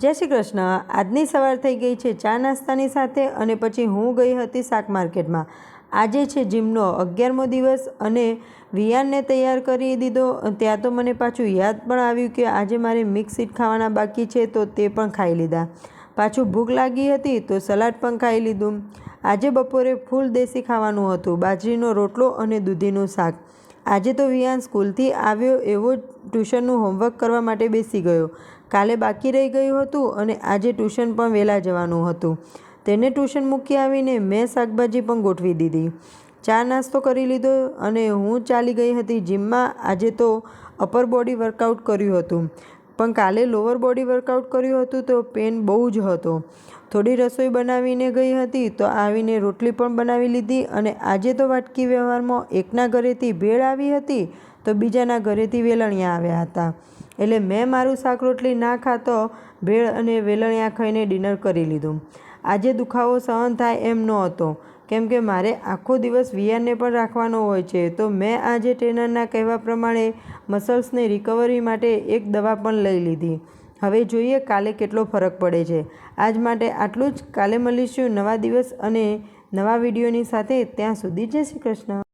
જય શ્રી કૃષ્ણ. આજની સવાર થઈ ગઈ છે ચા નાસ્તાની સાથે અને પછી હું ગઈ હતી શાક માર્કેટમાં. આજે છે જીમનો અગિયારમો દિવસ અને વિયાનને તૈયાર કરી દીધો. ત્યાં તો મને પાછું યાદ પણ આવ્યું કે આજે મારે મિક્સ સીટ ખાવાના બાકી છે તો તે પણ ખાઈ લીધા. પાછું ભૂખ લાગી હતી તો સલાડ પણ ખાઈ લીધું. આજે બપોરે ફૂલ દેશી ખાવાનું હતું, બાજરીનો રોટલો અને દૂધીનું શાક. આજે તો વિયાન સ્કૂલથી આવ્યો એવો ટ્યુશનનું હોમવર્ક કરવા માટે બેસી ગયો. કાલે બાકી રહી ગયું હતું અને આજે ટ્યુશન પણ વહેલા જવાનું હતું. તેને ટ્યુશન મૂકી આવીને મેં શાકભાજી પણ ગોઠવી દીધી. ચા નાસ્તો કરી લીધો અને હું ચાલી ગઈ હતી જીમમાં. આજે તો અપર બોડી વર્કઆઉટ કર્યું હતું. પણ કાલે લોઅર બોડી વર્કઆઉટ કર્યું હતું તો પેન બહુ જ હતો. થોડી રસોઈ બનાવીને ગઈ હતી તો આવીને રોટલી પણ બનાવી લીધી અને આજે તો વાટકી વ્યવહારમાં એકના ઘરેથી ભેળ આવી હતી તો બીજાના ઘરેથી વેલણિયા આવ્યા હતા. એટલે મેં મારું શાક રોટલી ના ખાતો ભેળ અને વેલણિયા ખાઈને ડિનર કરી લીધું. આજે દુખાવો સહન થાય એમ ન હતો કેમ કે મારે આખો દિવસ વિયારને પણ રાખવાનો હોય છે. તો મેં આજે ટ્રેનરના કહેવા પ્રમાણે મસલ્સને રિકવરી માટે એક દવા પણ લઈ લીધી. હવે જોઈએ કાલે કેટલો ફરક પડે છે. આજ માટે આટલું જ. કાલે મળીશું નવા દિવસ અને નવા વિડીયોની સાથે. ત્યાં સુધી જય શ્રી કૃષ્ણ.